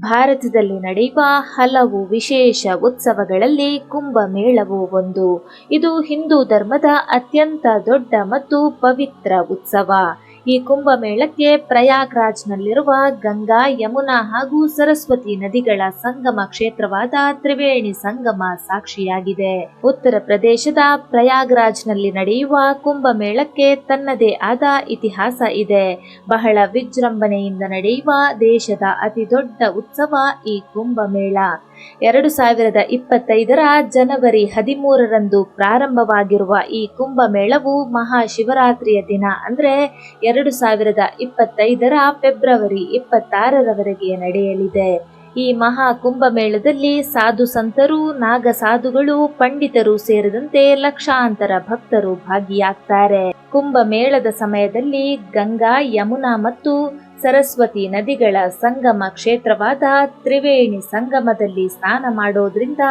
ಭಾರತದಲ್ಲಿ ನಡೆಯುವ ಹಲವು ವಿಶೇಷ ಉತ್ಸವಗಳಲ್ಲಿ ಕುಂಭಮೇಳವು ಒಂದು. ಇದು ಹಿಂದೂ ಧರ್ಮದ ಅತ್ಯಂತ ದೊಡ್ಡ ಮತ್ತು ಪವಿತ್ರ ಉತ್ಸವ. ಈ ಕುಂಭಮೇಳಕ್ಕೆ ಪ್ರಯಾಗ್ರಾಜ್ನಲ್ಲಿರುವ ಗಂಗಾ, ಯಮುನಾ ಹಾಗೂ ಸರಸ್ವತಿ ನದಿಗಳ ಸಂಗಮ ಕ್ಷೇತ್ರವಾದ ತ್ರಿವೇಣಿ ಸಂಗಮ ಸಾಕ್ಷಿಯಾಗಿದೆ. ಉತ್ತರ ಪ್ರದೇಶದ ಪ್ರಯಾಗ್ರಾಜ್ನಲ್ಲಿ ನಡೆಯುವ ಕುಂಭಮೇಳಕ್ಕೆ ತನ್ನದೇ ಆದ ಇತಿಹಾಸ ಇದೆ. ಬಹಳ ವಿಜೃಂಭಣೆಯಿಂದ ನಡೆಯುವ ದೇಶದ ಅತಿ ದೊಡ್ಡ ಉತ್ಸವ ಈ ಕುಂಭಮೇಳ. ಎರಡು ಸಾವಿರದ ಇಪ್ಪತ್ತೈದರ ಜನವರಿ ಹದಿಮೂರರಂದು ಪ್ರಾರಂಭವಾಗಿರುವ ಈ ಕುಂಭಮೇಳವು ಮಹಾಶಿವರಾತ್ರಿಯ ದಿನ ಅಂದ್ರೆ ಎರಡು ಸಾವಿರದ ಇಪ್ಪತ್ತೈದರ ಫೆಬ್ರವರಿ ಇಪ್ಪತ್ತಾರರವರೆಗೆ ನಡೆಯಲಿದೆ. ಈ ಮಹಾ ಕುಂಭಮೇಳದಲ್ಲಿ ಸಾಧು ಸಂತರು, ನಾಗ ಸಾಧುಗಳು, ಪಂಡಿತರು ಸೇರಿದಂತೆ ಲಕ್ಷಾಂತರ ಭಕ್ತರು ಭಾಗಿಯಾಗ್ತಾರೆ. ಕುಂಭಮೇಳದ ಸಮಯದಲ್ಲಿ ಗಂಗಾ, ಯಮುನಾ ಮತ್ತು ಸರಸ್ವತಿ ನದಿಗಳ ಸಂಗಮ ಕ್ಷೇತ್ರವಾದ ತ್ರಿವೇಣಿ ಸಂಗಮದಲ್ಲಿ ಸ್ನಾನ ಮಾಡೋದ್ರಿಂದ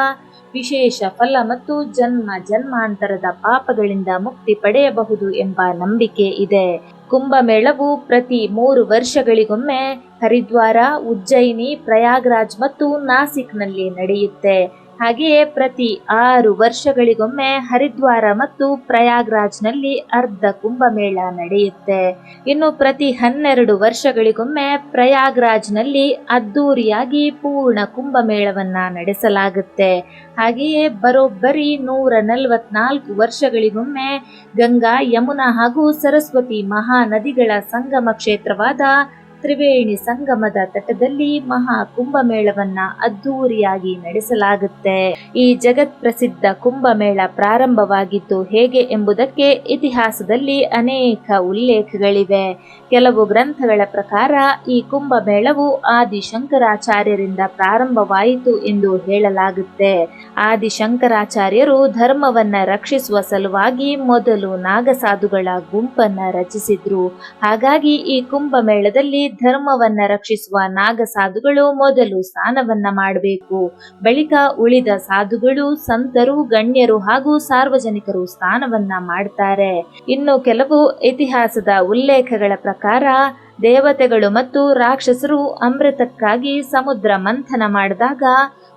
ವಿಶೇಷ ಫಲ ಮತ್ತು ಜನ್ಮ ಜನ್ಮಾಂತರದ ಪಾಪಗಳಿಂದ ಮುಕ್ತಿ ಪಡೆಯಬಹುದು ಎಂಬ ನಂಬಿಕೆ ಇದೆ. ಕುಂಭಮೇಳವು ಪ್ರತಿ ಮೂರು ವರ್ಷಗಳಿಗೊಮ್ಮೆ ಹರಿದ್ವಾರ, ಉಜ್ಜಯಿನಿ, ಪ್ರಯಾಗ್ರಾಜ್ ಮತ್ತು ನಾಸಿಕ್ನಲ್ಲಿ ನಡೆಯುತ್ತೆ. ಹಾಗೆಯೇ ಪ್ರತಿ ಆರು ವರ್ಷಗಳಿಗೊಮ್ಮೆ ಹರಿದ್ವಾರ ಮತ್ತು ಪ್ರಯಾಗ್ರಾಜ್ನಲ್ಲಿ ಅರ್ಧ ಕುಂಭಮೇಳ ನಡೆಯುತ್ತೆ. ಇನ್ನು ಪ್ರತಿ ಹನ್ನೆರಡು ವರ್ಷಗಳಿಗೊಮ್ಮೆ ಪ್ರಯಾಗ್ರಾಜ್ನಲ್ಲಿ ಅದ್ದೂರಿಯಾಗಿ ಪೂರ್ಣ ಕುಂಭಮೇಳವನ್ನ ನಡೆಸಲಾಗುತ್ತೆ. ಹಾಗೆಯೇ ಬರೋಬ್ಬರಿ ನೂರ ನಲವತ್ನಾಲ್ಕು ವರ್ಷಗಳಿಗೊಮ್ಮೆ ಗಂಗಾ, ಯಮುನಾ ಹಾಗೂ ಸರಸ್ವತಿ ಮಹಾನದಿಗಳ ಸಂಗಮ ಕ್ಷೇತ್ರವಾದ ತ್ರಿವೇಣಿ ಸಂಗಮದ ತಟದಲ್ಲಿ ಮಹಾ ಕುಂಭಮೇಳವನ್ನ ಅದ್ದೂರಿಯಾಗಿ ನಡೆಸಲಾಗುತ್ತೆ. ಈ ಜಗತ್ ಪ್ರಸಿದ್ಧ ಕುಂಭಮೇಳ ಪ್ರಾರಂಭವಾಗಿದ್ದು ಹೇಗೆ ಎಂಬುದಕ್ಕೆ ಇತಿಹಾಸದಲ್ಲಿ ಅನೇಕ ಉಲ್ಲೇಖಗಳಿವೆ. ಕೆಲವು ಗ್ರಂಥಗಳ ಪ್ರಕಾರ ಈ ಕುಂಭಮೇಳವು ಆದಿ ಶಂಕರಾಚಾರ್ಯರಿಂದ ಪ್ರಾರಂಭವಾಯಿತು ಎಂದು ಹೇಳಲಾಗುತ್ತೆ. ಆದಿಶಂಕರಾಚಾರ್ಯರು ಧರ್ಮವನ್ನ ರಕ್ಷಿಸುವ ಸಲುವಾಗಿ ಮೊದಲು ನಾಗಸಾಧುಗಳ ಗುಂಪನ್ನ ರಚಿಸಿದ್ರು. ಹಾಗಾಗಿ ಈ ಕುಂಭಮೇಳದಲ್ಲಿ ಧರ್ಮವನ್ನ ರಕ್ಷಿಸುವ ನಾಗ ಸಾಧುಗಳು ಮೊದಲು ಸ್ನಾನವನ್ನ ಮಾಡಬೇಕು. ಬಳಿಕ ಉಳಿದ ಸಾಧುಗಳು, ಸಂತರು, ಗಣ್ಯರು ಹಾಗೂ ಸಾರ್ವಜನಿಕರು ಸ್ನಾನವನ್ನ ಮಾಡ್ತಾರೆ. ಇನ್ನು ಕೆಲವು ಇತಿಹಾಸದ ಉಲ್ಲೇಖಗಳ ಪ್ರಕಾರ, ದೇವತೆಗಳು ಮತ್ತು ರಾಕ್ಷಸರು ಅಮೃತಕ್ಕಾಗಿ ಸಮುದ್ರ ಮಂಥನ ಮಾಡಿದಾಗ,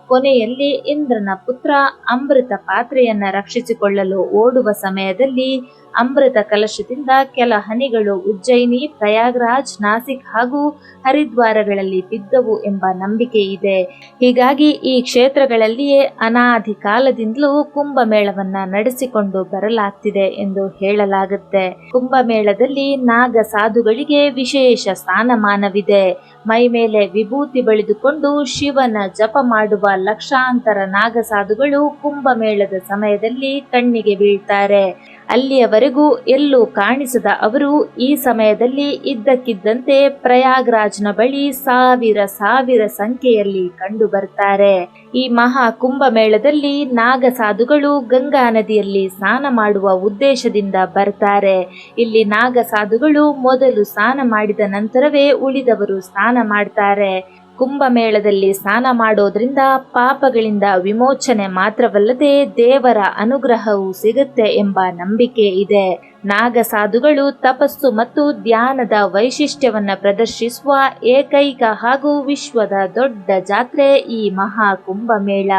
ಕೊನೆಯಲ್ಲಿ ಇಂದ್ರನ ಪುತ್ರ ಅಮೃತ ಪಾತ್ರೆಯನ್ನ ರಕ್ಷಿಸಿಕೊಳ್ಳಲು ಓಡುವ ಸಮಯದಲ್ಲಿ ಅಮೃತ ಕಲಶದಿಂದ ಕೆಲ ಹನಿಗಳು ಉಜ್ಜಯಿನಿ, ಪ್ರಯಾಗ್ರಾಜ್, ನಾಸಿಕ್ ಹಾಗೂ ಹರಿದ್ವಾರಗಳಲ್ಲಿ ಬಿದ್ದವು ಎಂಬ ನಂಬಿಕೆ ಇದೆ. ಹೀಗಾಗಿ ಈ ಕ್ಷೇತ್ರಗಳಲ್ಲಿಯೇ ಅನಾದಿ ಕಾಲದಿಂದಲೂ ಕುಂಭಮೇಳವನ್ನ ನಡೆಸಿಕೊಂಡು ಬರಲಾಗ್ತಿದೆ ಎಂದು ಹೇಳಲಾಗುತ್ತೆ. ಕುಂಭಮೇಳದಲ್ಲಿ ನಾಗ ಸಾಧುಗಳಿಗೆ ವಿಶೇಷ ಸ್ಥಾನಮಾನವಿದೆ. ಮೈ ಮೇಲೆ ವಿಭೂತಿ ಬಳಿದುಕೊಂಡು ಶಿವನ ಜಪ ಮಾಡುವ ಲಕ್ಷಾಂತರ ನಾಗಸಾಧುಗಳು ಕುಂಭಮೇಳದ ಸಮಯದಲ್ಲಿ ಕಣ್ಣಿಗೆ ಬೀಳ್ತಾರೆ. ಅಲ್ಲಿಯವರೆಗೂ ಎಲ್ಲೂ ಕಾಣಿಸದ ಅವರು ಈ ಸಮಯದಲ್ಲಿ ಇದ್ದಕ್ಕಿದ್ದಂತೆ ಪ್ರಯಾಗ್ರಾಜ್ನ ಬಳಿ ಸಾವಿರ ಸಾವಿರ ಸಂಖ್ಯೆಯಲ್ಲಿ ಕಂಡು ಬರ್ತಾರೆ ಈ ಮಹಾ ಕುಂಭಮೇಳದಲ್ಲಿ ನಾಗಸಾಧುಗಳು ಗಂಗಾ ನದಿಯಲ್ಲಿ ಸ್ನಾನ ಮಾಡುವ ಉದ್ದೇಶದಿಂದ ಬರ್ತಾರೆ. ಇಲ್ಲಿ ನಾಗಸಾಧುಗಳು ಮೊದಲು ಸ್ನಾನ ಮಾಡಿದ ನಂತರವೇ ಉಳಿದವರು ಸ್ನಾನ ಮಾಡ್ತಾರೆ. ಕುಂಭಮೇಳದಲ್ಲಿ ಸ್ನಾನ ಮಾಡೋದ್ರಿಂದ ಪಾಪಗಳಿಂದ ವಿಮೋಚನೆ ಮಾತ್ರವಲ್ಲದೆ ದೇವರ ಅನುಗ್ರಹವು ಸಿಗುತ್ತೆ ಎಂಬ ನಂಬಿಕೆ ಇದೆ. ನಾಗ ಸಾಧುಗಳು ತಪಸ್ಸು ಮತ್ತು ಧ್ಯಾನದ ವೈಶಿಷ್ಟ್ಯವನ್ನ ಪ್ರದರ್ಶಿಸುವ ಏಕೈಕ ಹಾಗೂ ವಿಶ್ವದ ದೊಡ್ಡ ಜಾತ್ರೆ ಈ ಮಹಾ ಕುಂಭಮೇಳ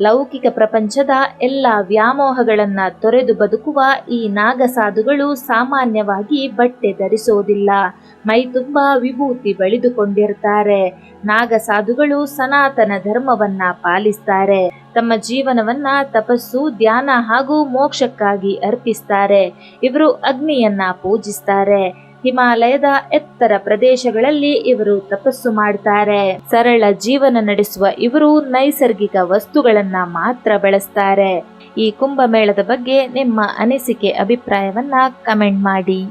ಲೌಕಿಕ ಪ್ರಪಂಚದ ಎಲ್ಲ ವ್ಯಾಮೋಹಗಳನ್ನ ತೊರೆದು ಬದುಕುವ ಈ ನಾಗಸಾಧುಗಳು ಸಾಮಾನ್ಯವಾಗಿ ಬಟ್ಟೆ ಧರಿಸೋದಿಲ್ಲ. ಮೈ ತುಂಬ ವಿಭೂತಿ ಬಳಿದುಕೊಂಡಿರ್ತಾರೆ. ನಾಗಸಾಧುಗಳು ಸನಾತನ ಧರ್ಮವನ್ನ ಪಾಲಿಸ್ತಾರೆ. ತಮ್ಮ ಜೀವನವನ್ನ ತಪಸ್ಸು, ಧ್ಯಾನ ಹಾಗೂ ಮೋಕ್ಷಕ್ಕಾಗಿ ಅರ್ಪಿಸ್ತಾರೆ. ಇವರು ಅಗ್ನಿಯನ್ನ ಪೂಜಿಸ್ತಾರೆ. ಹಿಮಾಲಯದ ಎತ್ತರ ಪ್ರದೇಶಗಳಲ್ಲಿ ಇವರು ತಪಸ್ಸು ಮಾಡ್ತಾರೆ. ಸರಳ ಜೀವನ ನಡೆಸುವ ಇವರು ನೈಸರ್ಗಿಕ ವಸ್ತುಗಳನ್ನ ಮಾತ್ರ ಬಳಸ್ತಾರೆ. ಈ ಕುಂಭಮೇಳದ ಬಗ್ಗೆ ನಿಮ್ಮ ಅನಿಸಿಕೆ, ಅಭಿಪ್ರಾಯವನ್ನ ಕಮೆಂಟ್ ಮಾಡಿ.